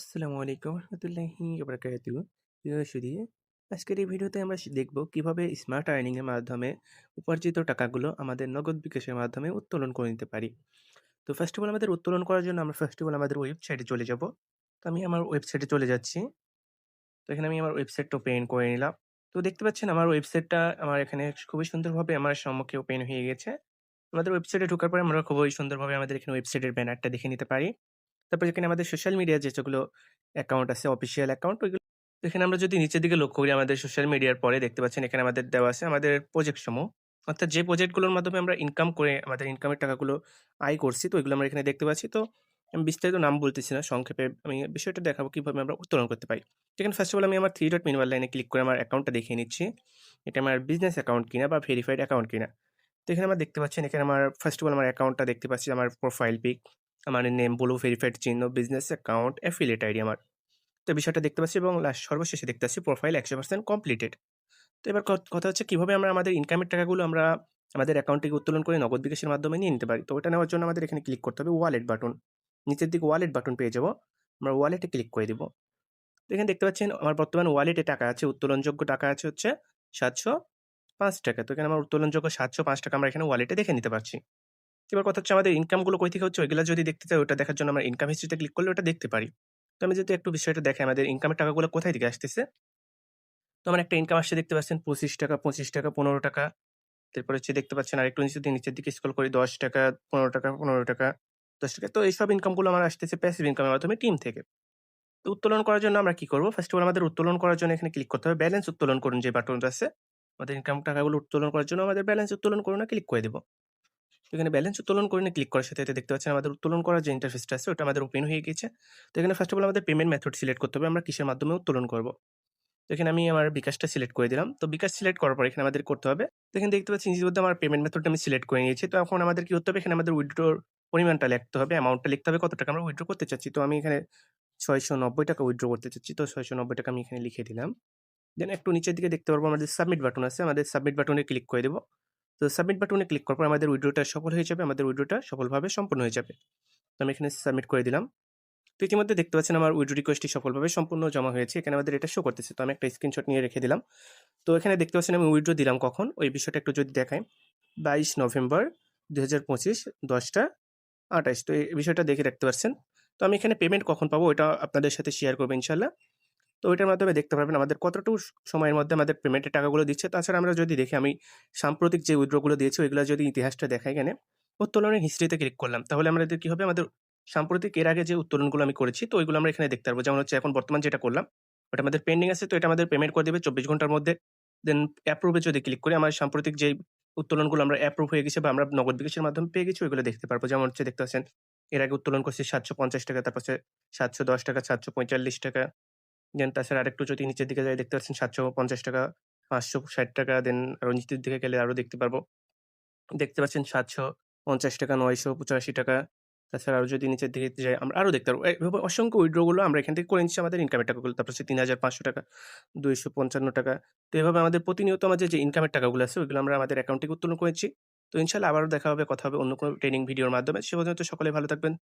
আসসালামু আলাইকুম রহমতুল্লাহি বারাকাতু প্রিয় সুধী আজকের এই ভিডিওতে আমরা দেখব কীভাবে স্মার্ট আর্নিং এর মাধ্যমে উপার্জিত টাকাগুলো আমাদের নগদ বিকাশের মাধ্যমে উত্তোলন করে নিতে পারি। তো ফার্স্ট অফ অল আমাদের উত্তোলন করার জন্য আমরা ফার্স্ট অফ অল আমাদের ওয়েবসাইটে চলে যাব। তো আমি আমার ওয়েবসাইটে চলে যাচ্ছি। তো এখানে আমি আমার ওয়েবসাইটটা ওপেন করে নিলাম। তো দেখতে পাচ্ছেন আমার ওয়েবসাইটটা আমার এখানে খুবই সুন্দরভাবে আমার সম্মুখে ওপেন হয়ে গেছে। আমাদের ওয়েবসাইটে ঢোকার পরে আমরা খুবই সুন্দরভাবে আমাদের এখানে ওয়েবসাইটের ব্যানারটা দেখে নিতে পারি। তারপর এখানে আমাদের সোশ্যাল মিডিয়া যেগুলো অ্যাকাউন্ট আছে অফিসিয়াল অ্যাকাউন্ট ওইগুলো এখানে আমরা যদি নিচের দিকে লক্ষ্য করি আমাদের সোশ্যাল মিডিয়ার পরে দেখতে পাচ্ছেন এখানে আমাদের দেওয়া আছে আমাদের প্রজেক্ট সমূহ। অর্থাৎ যে প্রজেক্টগুলোর মাধ্যমে আমরা ইনকাম করে, আমাদের ইনকামের টাকাগুলো আয় করছি, তো ওইগুলো আমরা এখানে দেখতে পাচ্ছি। তো আমি বিস্তারিত নাম বলতেছি না, সংক্ষেপে আমি বিষয়টা দেখাবো কীভাবে আমরা উত্তোলন করতে পারি। এখানে ফার্স্ট অফ অল আমি আমার থ্রি ডট মিনিমাল লাইনে ক্লিক করে আমার অ্যাকাউন্টটা দেখিয়ে নিচ্ছি। এটা আমার বিজনেস অ্যাকাউন্ট কিনা বা ভেরিফাইড অ্যাকাউন্ট কিনা। তো এখানে আমরা দেখতে পাচ্ছেন, এখানে আমার ফার্স্ট অফ অল আমার অ্যাকাউন্টটা দেখতে পাচ্ছি, আমার প্রোফাইল পিক আমার নেম ব্লু ভেরিফাইড চিহ্ন বিজনেস অ্যাকাউন্ট অ্যাফিলিয়েট আইডি আমার। তো বিষয়টা দেখতে পাচ্ছি এবং লাস্ট সর্বশেষে দেখতে পাচ্ছি প্রোফাইল একশো পার্সেন্ট কমপ্লিটেড তো এবার কথা হচ্ছে কীভাবে আমরা আমাদের ইনকামের টাকাগুলো আমরা আমাদের অ্যাকাউন্ট থেকে উত্তোলন করে নগদ বিকাশের মাধ্যমে নিয়ে নিতে পারি? তো ওটা নেওয়ার জন্য আমাদের এখানে ক্লিক করতে হবে ওয়ালেট বাটন নিচের দিকে ওয়ালেট বাটন পেয়ে যাব। আমরা ওয়ালেটে ক্লিক করে দেবো। তো এখানে দেখতে পাচ্ছেন আমার বর্তমান ওয়ালেটে টাকা আছে, উত্তোলনযোগ্য টাকা আছে হচ্ছে সাতশো পাঁচ টাকা। তো এখানে আমার উত্তোলনযোগ্য সাতশো পাঁচ টাকা আমরা এখানে ওয়ালেটে দেখে নিতে পারছি। এবার কথা হচ্ছে আমাদের ইনকামগুলো কই থেকে হচ্ছে, ওইগুলো যদি দেখতে চাই, ওটা দেখার জন্য আমরা ইনকাম হিস্ট্রিতে ক্লিক করলে ওটা দেখতে পারি। তো আমি যদি একটু বিষয়টা দেখে আমাদের ইনকামের টাকাগুলো কোথায় থেকে আসতেছে? তো আমার একটা ইনকাম আসছে, দেখতে পাচ্ছেন পঁচিশ টাকা পঁচিশ টাকা, পনেরো টাকা। তারপরে হচ্ছে দেখতে পাচ্ছেন আর একটু নিচে দিয়ে নিচের দিকে স্ক্রল করি, দশ টাকা, পনেরো টাকা পনেরো টাকা, দশ টাকা। তো এইসব ইনকামগুলো আমার আসতেছে প্যাসিভ ইনকামের মাধ্যমে টিম থেকে। তো উত্তোলন করার জন্য আমরা কি করব? ফার্স্ট অফ অল আমাদের উত্তোলন করার জন্য এখানে ক্লিক করতে হবে ব্যালেন্স উত্তোলন করুন যে বাটনটা আছে। আমাদের ইনকাম টাকাগুলো উত্তোলন করার জন্য আমাদের ব্যালেন্স উত্তোলন করুন ক্লিক করে দেবো। এখানে ব্যালেন্স উত্তোলন করে নিয়ে ক্লিক করার সাথে সাথে দেখতে পাচ্ছেন আমাদের উত্তোলন করার যে ইন্টারফেসটা আছে, ওটা আমাদের ওপেন হয়ে গেছে তো এখানে ফার্স্ট অফ অল আমাদের পেমেন্ট মেথড সিলেক্ট করতে হবে, আমরা কিসের মাধ্যমে উত্তোলন করব। তো এখানে আমি আমার বিকাশটা সিলেক্ট করে দিলাম। তো বিকাশ সিলেক্ট করার পর এখানে আমাদের করতে হবে এখানে দেখতে পাচ্ছি ইতিমধ্যে আমার পেমেন্ট মেথডটা আমি সিলেক্ট করে নিয়েছি। তো এখন আমাদের কি করতে হবে, এখানে আমাদের উইড্রোর পরিমাণটা লিখতে হবে অ্যামাউন্টটা লিখতে হবে, কত টাকা আমরা উইড্রো করতে চাচ্ছি। তো আমি এখানে ছয়শো নব্বই টাকা উইথড্রো করতে চাচ্ছি, তো ছয়শো নব্বই টাকা আমি এখানে লিখে দিলাম। দেন একটু নিচের দিকে দেখতে পারব আমাদের সাবমিট বাটন আছে, আমাদের সাবমিট বাটনে ক্লিক করে দেবো। তো সাবমিট বাটনে ক্লিক করার পর আমাদের উইড্রোটা সফল হয়ে যাবে, আমাদের উইড্রোটা সফলভাবে সম্পূর্ণ হয়ে যাবে। তো আমি এখানে সাবমিট করে দিলাম। তো ইতিমধ্যে দেখতে পাচ্ছেন আমার উইড্রো রিকোয়েস্টটি সফলভাবে সম্পূর্ণ জমা হয়েছে, এখানে আমাদের এটা শো করতেছে। তো আমি একটা স্ক্রিনশট নিয়ে রেখে দিলাম। তো এখানে দেখতে পাচ্ছেন আমি উইড্রো দিলাম কখন? ওই বিষয়টা একটু যদি দেখাই। বাইশ নভেম্বর দুই হাজার পঁচিশ, দশটা আঠাশ। তো এই বিষয়টা দেখে রাখতে পারছেন তো আমি এখানে পেমেন্ট কখন পাবো? ওটা আপনাদের সাথে শেয়ার করব ইনশাল্লাহ তো ওইটার মাধ্যমে দেখতে পারবেন আমাদের কতটুকু সময়ের মধ্যে আমাদের পেমেন্টের টাকাগুলো দিচ্ছে। তাছাড়া আমরা যদি দেখি, আমি সাম্প্রতিক যে উইড্রোগুলো দিয়েছি, ওইগুলো যদি ইতিহাসটা দেখাই এখানে, উত্তোলনের হিস্ট্রিতে ক্লিক করলাম, তাহলে আমাদের কী হবে? আমাদের সাম্প্রতিক এর আগে যে উত্তোলনগুলো আমি করেছি, তো ওইগুলো আমরা এখানে দেখতে পারব। যেমন হচ্ছে এখন বর্তমান যেটা করলাম, ওটা আমাদের পেন্ডিং আছে, তো এটা আমাদের পেমেন্ট করে দেবে চব্বিশ ঘণ্টার মধ্যে। দেন অ্যাপ্রুভে যদি ক্লিক করি, আমার সাম্প্রতিক যে উত্তোলনগুলো আমরা অ্যাপ্রুভ হয়ে গেছে বা আমরা নগদ বিকাশের মাধ্যমে পেয়ে গেছি, ওইগুলো দেখতে পারব। যেমন হচ্ছে দেখতে পাচ্ছেন, এর আগে উত্তোলন করছি সাতশো পঞ্চাশ টাকা, তারপর সাতশো দশ টাকা, সাতশো পঁয়তাল্লিশ টাকা দেন তাছাড়া আরেকটু যদি নিচের দিকে যাই, দেখতে পাচ্ছেন সাতশো পঞ্চাশ টাকা, পাঁচশো ষাট টাকা, দেন আরও নিচের দিকে গেলে আরও দেখতে পারব। দেখতে পাচ্ছেন সাতশো পঞ্চাশ টাকা, নয়শো পঁচাশি টাকা। তাছাড়া আরও যদি নিচের দিকে যাই, আমরা আরও দেখতে পারব। এইভাবে অসংখ্য উইড্রোগুলো আমরা এখান থেকে করে নিচ্ছি আমাদের ইনকামের টাকাগুলো। তারপর হচ্ছে তিন হাজার পাঁচশো টাকা, দুইশো পঞ্চান্ন টাকা। তো এভাবে আমাদের প্রতিনিয়ত আমাদের যে ইনকামের টাকাগুলো আছে, ওইগুলো আমরা আমাদের অ্যাকাউন্ট থেকে উত্তোলন করেছি তো ইনশাল্লাহ আবারও দেখা হবে, কথা হবে অন্য কোনো ট্রেনিং ভিডিওর মাধ্যমে। সে পর্যন্ত সকলে ভালো থাকবেন।